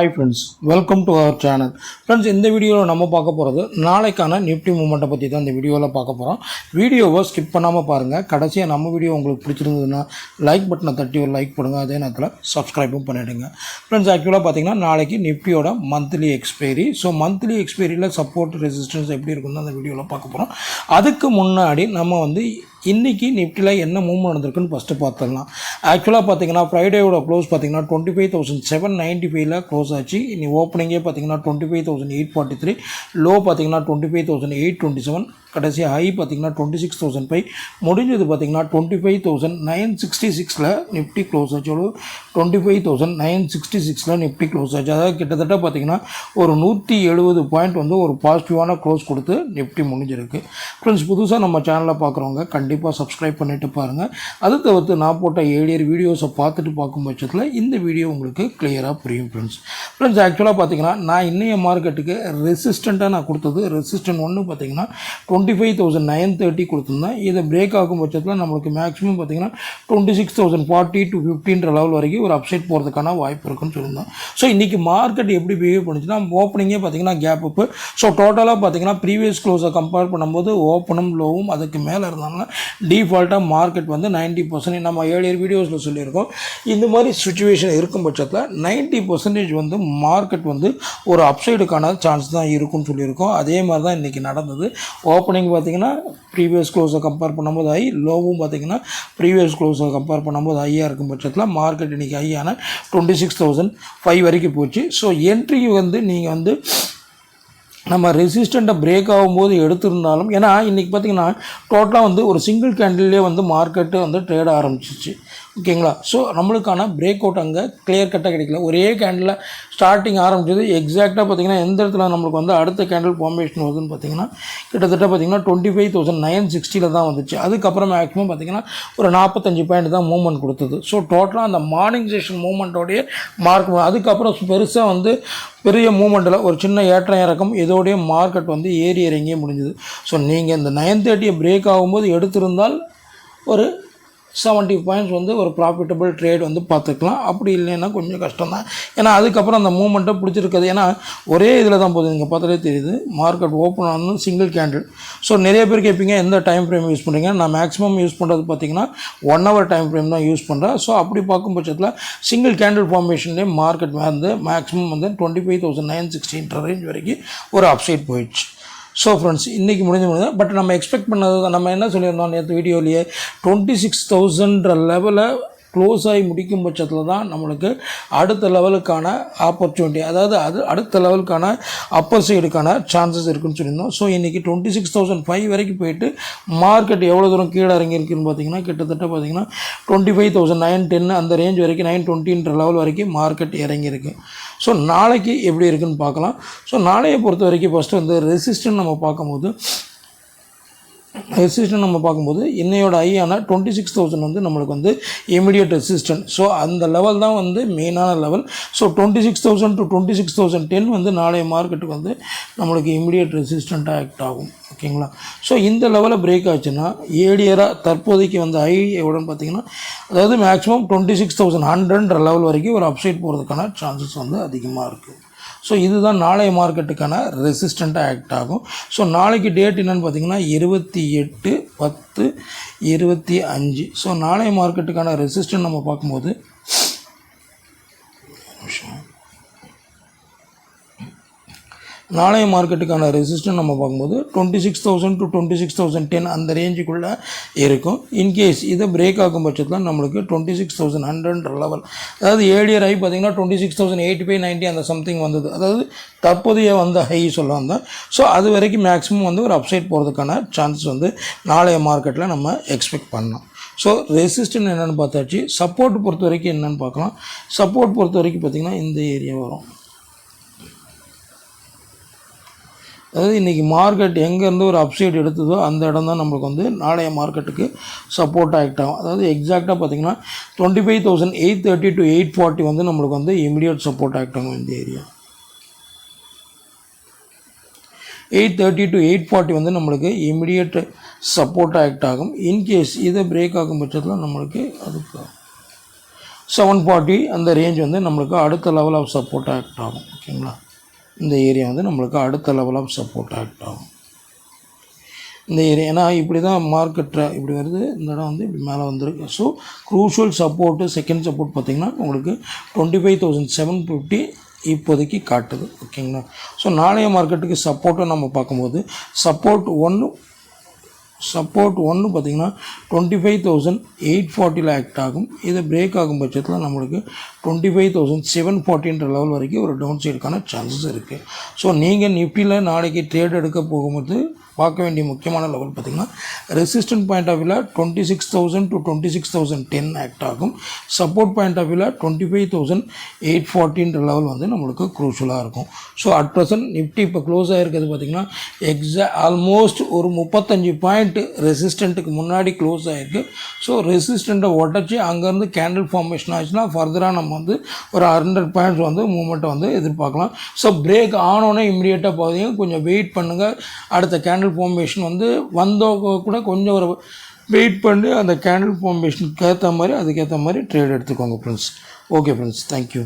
Hi friends welcome to our channel friends இந்த வீடியோவில் நம்ம பார்க்க போகிறது நாளைக்கான நிஃப்டி மூமெண்ட்டை பற்றி தான் இந்த வீடியோவில் பார்க்க போகிறோம் வீடியோவை ஸ்கிப் பண்ணாமல் பாருங்கள் கடைசியாக நம்ம வீடியோ உங்களுக்கு பிடிச்சிருந்ததுன்னா லைக் பட்டனை தட்டி ஒரு லைக் பண்ணுங்கள் அதே நேரத்தில் சப்ஸ்கிரைபும் பண்ணிவிடுங்க ஃப்ரெண்ட்ஸ் ஆக்சுவலாக பார்த்தீங்கன்னா நாளைக்கு நிஃப்டியோட மந்த்லி எக்ஸ்பைரி ஸோ மந்த்லி எக்ஸ்பைரியில் சப்போர்ட் ரெசிஸ்டன்ஸ் எப்படி இருக்குன்னு அந்த வீடியோவில் பார்க்க போகிறோம் அதுக்கு முன்னாடி நம்ம வந்து இன்றைக்கி நிஃப்டியில் என்ன மூவ்மெண்ட் நடந்திருக்குன்னு ஃபஸ்ட்டு பார்த்துடலாம். ஆக்சுவலாக பார்த்தீங்கன்னா ஃப்ரைடேயோட க்ளோஸ் பார்த்தீங்கன்னா twenty five thousand seven ninety ஃபைவ்ல க்ளோஸ் ஆச்சு. இனி ஓப்பனிங்கே பார்த்தீங்கன்னா twenty five thousand eight forty three low பார்த்தீங்கன்னா twenty five thousand eight twenty seven கடைசி ஹை பார்த்தீங்கன்னா டுவெண்ட்டி சிக்ஸ் தௌசண்ட் ஃபைவ் முடிஞ்சது பார்த்தீங்கன்னா twenty five thousand nine sixty சிக்ஸில் நிஃப்டி க்ளோஸ் ஆச்சு. எவ்வளோ twenty five thousand nine sixty சிக்ஸில் நிஃப்டி க்ளோஸ் ஆச்சு. அதாவது கிட்டத்தட்ட பார்த்தீங்கன்னா ஒரு நூற்றி எழுபது பாயிண்ட் வந்து ஒரு பாசிட்டிவான க்ளோஸ் கொடுத்து நிஃப்டி முடிஞ்சிருக்கு. ஃப்ரெண்ட்ஸ் புதுசாக நம்ம சேனலில் பார்க்குறவங்க கண்டிப்பாக கண்டிப்பாக சப்ஸ்கிரைப் பண்ணிட்டு பாருங்கள் அது தவிர்த்து நான் போட்ட ஏழியர் வீடியோஸை பார்த்துட்டு பார்க்கும் பட்சத்தில் இந்த வீடியோ உங்களுக்கு கிளியராக புரியும் ஃப்ரெண்ட்ஸ் ஃப்ரெண்ட்ஸ் ஆக்சுவலாக பார்த்தீங்கன்னா நான் இன்னைய மார்க்கெட்டுக்கு ரெசிஸ்டண்ட்டாக நான் கொடுத்தது. ரெசிஸ்டன்ட் ஒன்று பார்த்தீங்கன்னா twenty five thousand nine thirty கொடுத்துருந்தேன். இதை பிரேக் ஆகும் பட்சத்தில் நம்மளுக்கு மேக்ஸிமம் பார்த்தீங்கன்னா twenty six thousand forty two ஃபிஃப்டின்ற level வரைக்கும் ஒரு அப்சைட் போகிறதுக்கான வாய்ப்பு இருக்குன்னு சொல்லியிருந்தோம் ஸோ இன்றைக்கி மார்க்கெட் எப்படி பிஹேவ் பண்ணுச்சுன்னா ஓப்பனிங்கே பார்த்தீங்கன்னா கேப் அப்பு ஸோ டோட்டலாக பார்த்தீங்கன்னா ப்ரீவியஸ் க்ளோஸை கம்பேர் பண்ணும்போது ஓப்பனும் லோவும் அதுக்கு மேலே இருந்தாங்கன்னா டிஃபால்ட்டாக மார்க்கெட் வந்து நைன்ட்டி பர்சன்டேஜ் நம்ம ஏழியர் வீடியோஸில் சொல்லியிருக்கோம். இந்த மாதிரி சுச்சுவேஷன் இருக்கும் பட்சத்தில் நைன்ட்டி பர்சன்டேஜ் வந்து மார்க்கெட் வந்து ஒரு அப்சைடுக்கான சான்ஸ் தான் இருக்கும்னு சொல்லியிருக்கோம். அதே மாதிரி தான் இன்றைக்கி நடந்தது. ஓப்பனிங் பார்த்தீங்கன்னா ப்ரீவியஸ் க்ளோஸை கம்பேர் பண்ணும்போது ஹை லோவும் பார்த்தீங்கன்னா ப்ரீவியஸ் க்ளோஸை கம்பேர் பண்ணும்போது ஹையாக இருக்கும் பட்சத்தில் மார்க்கெட் இன்றைக்கி ஹையான டுவெண்ட்டி சிக்ஸ் தௌசண்ட் ஃபைவ் வரைக்கும் போச்சு. ஸோ என்ட்ரி வந்து நீங்கள் வந்து நம்ம ரெசிஸ்டண்ட்டை பிரேக் ஆகும்போது எடுத்திருந்தாலும் ஏன்னா இன்றைக்கி பார்த்திங்கன்னா டோட்டலாக வந்து ஒரு சிங்கிள் கேண்டில்லே வந்து மார்க்கெட்டு வந்து ட்ரேட் ஆரம்பிச்சிச்சு. ஓகேங்களா? ஸோ நம்மளுக்கான பிரேக் அவுட் அங்கே கிளியர் கட்டாக கிடைக்கல. ஒரே கேண்டில் ஸ்டார்டிங் ஆரம்பிச்சது. எக்ஸாக்டாக பார்த்தீங்கன்னா எந்த இடத்துல நம்மளுக்கு வந்து அடுத்த கேண்டில் ஃபார்மேஷன் வருதுன்னு பார்த்தீங்கன்னா கிட்டத்தட்ட பார்த்தீங்கன்னா டுவெண்ட்டி ஃபைவ் தௌசண்ட் நைன் சிக்ஸ்டியில் தான் வந்துச்சு. அதுக்கப்புறம் மேக்ஸிமம் பார்த்தீங்கன்னா ஒரு நாற்பத்தஞ்சு பாயிண்ட் தான் மூவ்மெண்ட் கொடுத்தது. ஸோ டோட்டலாக அந்த மார்னிங் செஷன் மூவ்மெண்ட்டோடைய மார்க் அதுக்கப்புறம் பெருசாக வந்து பெரிய மூமெண்ட்டில் ஒரு சின்ன ஏற்றம் இறக்கம் இதோடைய மார்க்கெட் வந்து ஏறி இறங்கியே முடிஞ்சுது. ஸோ நீங்கள் இந்த நைன் தேர்ட்டியை பிரேக் ஆகும்போது எடுத்திருந்தால் ஒரு செவன்ட்டி பாயிண்ட்ஸ் வந்து ஒரு ப்ராஃபிட்டபிள் ட்ரேட் வந்து பார்த்துக்கலாம். அப்படி இல்லைன்னா கொஞ்சம் கஷ்டம் தான் ஏன்னா அதுக்கப்புறம் அந்த மூமெண்ட்டை பிடிச்சிருக்குது. ஏன்னா ஒரே இதில் தான் போகுது. நீங்கள் பார்த்தாலே தெரியுது. மார்க்கெட் ஓப்பன் ஆனது சிங்கிள் கேண்டில் ஸோ நிறைய பேர் கேட்பீங்க எந்த டைம் ஃப்ரேம் யூஸ் பண்ணுறீங்க நான் மேக்ஸிமம் யூஸ் பண்ணுறது பார்த்தீங்கன்னா ஒன் ஹவர் டைம் ஃப்ரேம் தான் யூஸ் பண்ணுறேன் ஸோ அப்படி பார்க்கும் பட்சத்தில் சிங்கிள் கேண்டில் ஃபார்மேஷன்லேயே மார்க்கெட் வந்து மேக்ஸிமம் வந்து டுவெண்ட்டி ஃபைவ் தௌசண்ட் நைன் சிக்ஸ்டின்ற ரேஞ்ச் வரைக்கும் ஒரு அப்சைட் போயிடுச்சு. ஸோ ஃப்ரெண்ட்ஸ் இன்றைக்கி முடிஞ்ச முடிஞ்சு பட் நம்ம எக்ஸ்பெக்ட் பண்ணது நம்ம என்ன சொல்லியிருந்தோம் நேற்று வீடியோலேயே டுவெண்ட்டி சிக்ஸ் தௌசண்ட்ற லெவலை க்ளோஸ் ஆகி முடிக்கும் பட்சத்தில் தான் நம்மளுக்கு அடுத்த லெவலுக்கான ஆப்பர்ச்சுனிட்டி அதாவது அது அடுத்த லெவலுக்கான அப்பர் சைடுக்கான சான்சஸ் இருக்குன்னு சொல்லியிருந்தோம். ஸோ இன்றைக்கி டுவெண்ட்டி சிக்ஸ் தௌசண்ட் ஃபைவ் வரைக்கும் போயிட்டு மார்க்கெட் எவ்வளோ தூரம் கீழே இறங்கியிருக்குன்னு பார்த்தீங்கன்னா கிட்டத்தட்ட பார்த்தீங்கன்னா twenty five thousand nine ten அந்த ரேஞ்ச் வரைக்கும் நைன் டுவெண்ட்டின்ற லெவல் வரைக்கும் மார்க்கெட் இறங்கியிருக்கு. ஸோ நாளைக்கு எப்படி இருக்குன்னு பார்க்கலாம். ஸோ நாளையை பொறுத்த வரைக்கும் ஃபஸ்ட்டு வந்து ரெசிஸ்டன்ட் நம்ம பார்க்கும்போது ரெசிஸ்டன் நம்ம பார்க்கும்போது என்னையோட ஐயான டுவெண்ட்டி சிக்ஸ் தௌசண்ட் வந்து நம்மளுக்கு வந்து இமீடியட் ரெசிஸ்டன்ட் ஸோ அந்த லெவல் தான் வந்து மெயினான level so twenty six thousand to twenty six thousand ten வந்து நாளைய மார்க்கெட்டுக்கு வந்து நம்மளுக்கு இமீடியட் ரெசிஸ்டண்ட்டாக ஆக்ட் ஆகும். ஓகேங்களா ஸோ இந்த லெவலில் பிரேக் ஆச்சுன்னா ஏடியராக தற்போதைக்கு வந்து ஐ எவ்வளோன்னு பார்த்தீங்கன்னா அதாவது மேக்ஸிமம் டுவெண்ட்டி சிக்ஸ் தௌசண்ட் ஹண்ட்ரட்ன்ற லெவல் வரைக்கும் ஒரு அப்சைட் போகிறதுக்கான சான்சஸ் வந்து அதிகமாக இருக்குது ஸோ இதுதான் நாளைய மார்க்கெட்டுக்கான ரெசிஸ்டண்ட்டாக ஆக்ட் ஆகும். ஸோ நாளைக்கு டேட் என்னென்னு பார்த்தீங்கன்னா இருபத்தி எட்டு பத்து இருபத்தி அஞ்சு. ஸோ நாளைய மார்க்கெட்டுக்கான ரெசிஸ்டன்ட் நம்ம பார்க்கும்போது நாளைய மார்க்கெட்டுக்கான ரெசிஸ்டன் நம்ம பார்க்கும்போது twenty six thousand to twenty six thousand ten அந்த ரேஞ்சுக்குள்ளே இருக்கும். இன்கேஸ் இதை பிரேக் ஆகும் பட்சத்தில் நம்மளுக்கு டுவெண்ட்டி சிக்ஸ் தௌசண்ட் ஹண்ட்ரட்ன்ற லெவல் அதாவது ஏழியர் ஹை பார்த்தீங்கன்னா twenty six thousand eighty five ninety அந்த சம்திங் வந்தது. அதாவது தற்போதைய வந்த ஹை சொல்ல வந்தேன் ஸோ அது வரைக்கும் மேக்ஸிமம் வந்து ஒரு அப்சைட் போகிறதுக்கான சான்சஸ் வந்து நாளைய மார்க்கெட்டில் நம்ம எக்ஸ்பெக்ட் பண்ணலாம். ஸோ ரெசிஸ்டன் என்னென்னு பார்த்தாச்சு. சப்போர்ட் பொறுத்த வரைக்கும் என்னென்னு பார்க்கலாம். சப்போர்ட் பொறுத்த வரைக்கும் பார்த்திங்கன்னா இந்த ஏரியா வரும். அதாவது இன்றைக்கி மார்க்கெட் எங்கேருந்து ஒரு அப்சைட் எடுத்ததோ அந்த இடம் தான் நம்மளுக்கு வந்து நாளைய மார்க்கெட்டுக்கு சப்போர்ட் ஆக்ட் ஆகும் அதாவது எக்ஸாக்டாக பார்த்தீங்கன்னா twenty five thousand eight thirty to eight forty வந்து நம்மளுக்கு வந்து இமீடியட் சப்போர்ட் ஆக்ட் ஆகும் இந்த area eight thirty to eight forty வந்து நம்மளுக்கு இமிடியட் சப்போர்ட் ஆக்ட் ஆகும் இன்கேஸ் இதை பிரேக் ஆகும் பட்சத்தில் நம்மளுக்கு அதுக்கு செவன் ஃபார்ட்டி அந்த ரேஞ்ச் வந்து நம்மளுக்கு அடுத்த லெவல் ஆஃப் சப்போர்ட் ஆக்ட் ஆகும் ஓகேங்களா இந்த ஏரியா வந்து நம்மளுக்கு அடுத்த லெவலாக சப்போர்ட் ஆக்ட் ஆகும் இந்த ஏரியா ஏன்னா இப்படி தான் மார்க்கெட் இப்படி வருது இந்த இடம் வந்து இப்படி மேலே வந்திருக்கு. So crucial support second support பார்த்திங்கன்னா உங்களுக்கு twenty five thousand seven fifty இப்போதைக்கு காட்டுது. ஓகேங்களா ஸோ நாளைய மார்க்கெட்டுக்கு சப்போர்ட்டை நம்ம பார்க்கும்போது சப்போர்ட் ஒன்று சப்போர்ட் ஒன்று பார்த்தீங்கன்னா டுவெண்ட்டி ஃபைவ் தௌசண்ட் எயிட் ஃபார்ட்டியில் ஆக்ட் ஆகும். இது பிரேக் ஆகும் பட்சத்தில் நம்மளுக்கு டுவெண்ட்டி ஃபைவ் தௌசண்ட் செவன் ஃபார்ட்டின்ற லெவல் வரைக்கும் ஒரு டவுன் சைடுக்கான சான்சஸ் இருக்குது ஸோ நீங்கள் நிஃப்டியில் நாளைக்கு ட்ரேட் எடுக்க போகும்போது பார்க்க வேண்டிய முக்கியமான லெவல் பார்த்திங்கன்னா ரெசிஸ்டன்ட் பாயிண்ட் ஆஃப் வியூவில் twenty six thousand to twenty six thousand ten act ஆகும். சப்போர்ட் பாயிண்ட் ஆஃப் வியூவில் டுவெண்ட்டி ஃபைவ் தௌசண்ட் எயிட் ஃபார்ட்டின்ற லெவல் வந்து நம்மளுக்கு குரூஷலாக இருக்கும். ஸோ அட் ப்ரெசன்ட் நிஃப்டி இப்போ க்ளோஸ் ஆகிருக்கிறது பார்த்திங்கன்னா எக்ஸா ஆல்மோஸ்ட் ஒரு முப்பத்தஞ்சு பாயிண்ட் ரெசிஸ்டண்ட்டுக்கு முன்னாடி க்ளோஸ் ஆகிருக்கு ஸோ ரெசிஸ்டண்ட்டை உடச்சி அங்கேருந்து கேண்டில் ஃபார்மேஷன் ஆச்சுன்னா ஃபர்தராக நம்ம வந்து ஒரு ஹண்ட்ரட் பாயிண்ட்ஸ் வந்து மூமெண்ட்டை வந்து எதிர்பார்க்கலாம். ஸோ பிரேக் ஆனோடனே இம்மிடியேட்டாக பார்த்தீங்க கொஞ்சம் வெயிட் பண்ணுங்கள் அடுத்த கேண்டில் ஃபார்மேஷன் வந்து வந்தவங்க கூட கொஞ்சம் ஒரு வெயிட் பண்ணி அந்த கேண்டில் ஃபார்மேஷனுக்கு ஏற்ற மாதிரி அதுக்கேற்ற மாதிரி ட்ரேட் எடுத்துக்கோங்க ஃப்ரெண்ட்ஸ் ஓகே ஃப்ரெண்ட்ஸ் தேங்க்யூ